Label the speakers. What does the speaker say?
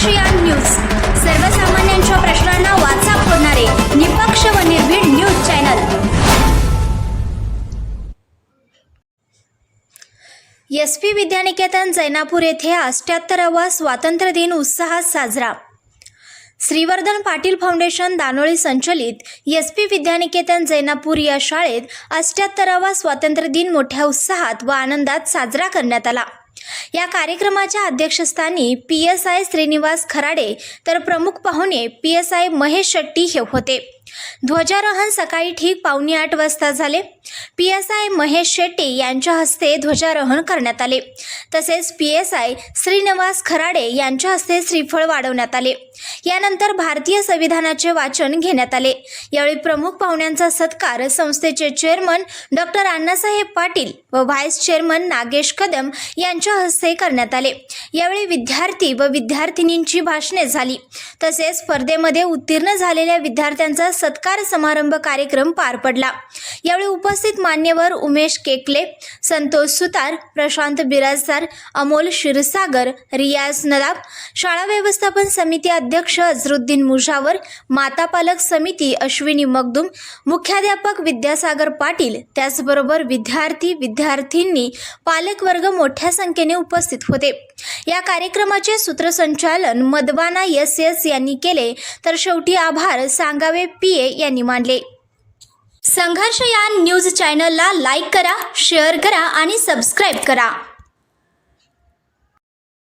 Speaker 1: ASEAN news. सर्वसामान्यांच्या प्रश्नांना वाचा होणारे निपक्ष व निर्भीड news channel. S P Vidyaniketan Jainapur येथे अष्ट्याहत्तरावा स्वातंत्र्य दिन उत्साहात साजरा. श्रीवर्धन पाटील फाउंडेशन दानोळी संचलित एस पी विद्यानिकेतन जैनापूर या शाळेत अष्ट्याहत्तरावा स्वातंत्र्य दिन मोठ्या उत्साहात व आनंदात साजरा करण्यात आला. या कार्यक्रमाच्या अध्यक्षस्थानी P S I Shrinivas Kharade तर प्रमुख पाहुणे P S I Mahesh Shetty हे होते. ध्वजारोहण सकाळी ठीक पावणे आठ वाजता झाले. P S I Mahesh Shetty यांच्या हस्ते ध्वजारोहण करण्यात आले. तसेच P S I Shrinivas Kharade यांच्या हस्ते श्रीफळ वाढवण्यात आले. यानंतर भारतीय संविधानाचे वाचन घेण्यात आले. यावेळी प्रमुख पाहुण्यांचा सत्कार संस्थेचे चेअरमन डॉक्टर अण्णासाहेब पाटील व व्हाईस चेअरमन नागेश कदम यांच्या हस्ते करण्यात आले. यावेळी विद्यार्थी व विद्यार्थिनींची भाषणे झाली. तसेच स्पर्धेमध्ये उत्तीर्ण झालेल्या विद्यार्थ्यांचा सत्कार समारंभ कार्यक्रम पार पडला. यावेळी उपस्थित मान्यवर उमेश केकले संतोष सुतार प्रशांत बिराजदार अमोल क्षीरसागर रियाज नदाब शाळा व्यवस्थापन समिती अध्यक्ष अझरुद्दीन मुशावर माता पालक समिती अश्विनी मगदुम मुख्याध्यापक विद्यासागर पाटील त्याचबरोबर विद्यार्थी विद्यार्थींनी पालकवर्ग मोठ्या संख्येने उपस्थित होते. या कार्यक्रमाचे सूत्रसंचालन मदवाना एस एस यांनी केले. तर शेवटी आभार सांगावे पी ए यांनी मानले. संघर्ष या न्यूज चॅनलला लाईक करा शेअर करा आणि सबस्क्राईब करा.